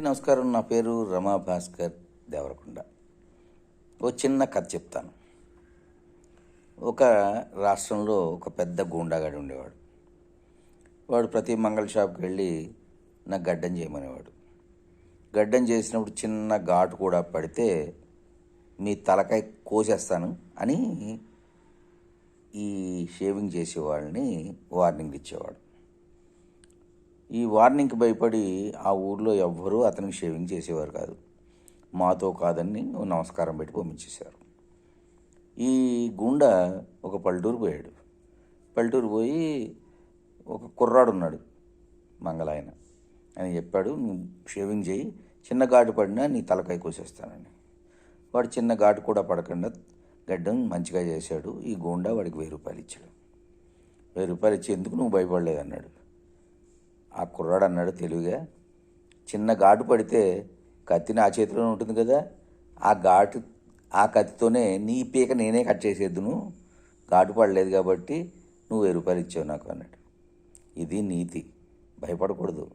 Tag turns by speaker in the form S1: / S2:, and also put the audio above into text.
S1: నమస్కారం. నా పేరు రమా భాస్కర్ దేవరకొండ. ఓ చిన్న కథ చెప్తాను. ఒక రాష్ట్రంలో ఒక పెద్ద గూండాగాడు ఉండేవాడు. వాడు ప్రతి మంగళ షాప్కి వెళ్ళి నాకు గడ్డం చేయమనేవాడు. గడ్డం చేసినప్పుడు చిన్న ఘాటు కూడా పడితే మీ తలకాయ కోసేస్తాను అని ఈ షేవింగ్ చేసేవాళ్ళని వార్నింగ్ ఇచ్చేవాడు. ఈ వార్నింగ్కి భయపడి ఆ ఊర్లో ఎవ్వరూ అతనికి షేవింగ్ చేసేవారు కాదు. మాతో కాదని నమస్కారం పెట్టి పంపించేశారు. ఈ గుండా ఒక పల్లెటూరు పోయాడు. పల్లెటూరు పోయి ఒక కుర్రాడు ఉన్నాడు మంగళాయన. అని చెప్పాడు నువ్వు షేవింగ్ చేయి చిన్న ఘాటు పడినా నీ తలకాయ కోసేస్తానని. వాడు చిన్న ఘాటు కూడా పడకుండా గడ్డం మంచిగా చేశాడు. ఈ గుండా వాడికి వెయ్యి రూపాయలు ఇచ్చాడు. వెయ్యి రూపాయలు ఇచ్చి ఎందుకు నువ్వు భయపడలేదు అన్నాడు ఆ కుర్రాడు అన్నాడు తెలివిగా. చిన్న ఘాటు పడితే కత్తి నా చేతిలోనే ఉంటుంది కదా. ఆ ఘాటు ఆ కత్తితోనే నీ పీక నేనే కట్ చేసేద్దును. ఘాటు పడలేదు కాబట్టి నువ్వు వెయ్యి రూపాయలు ఇచ్చావు నాకు అన్నాడు. ఇది నీతి. భయపడకూడదు.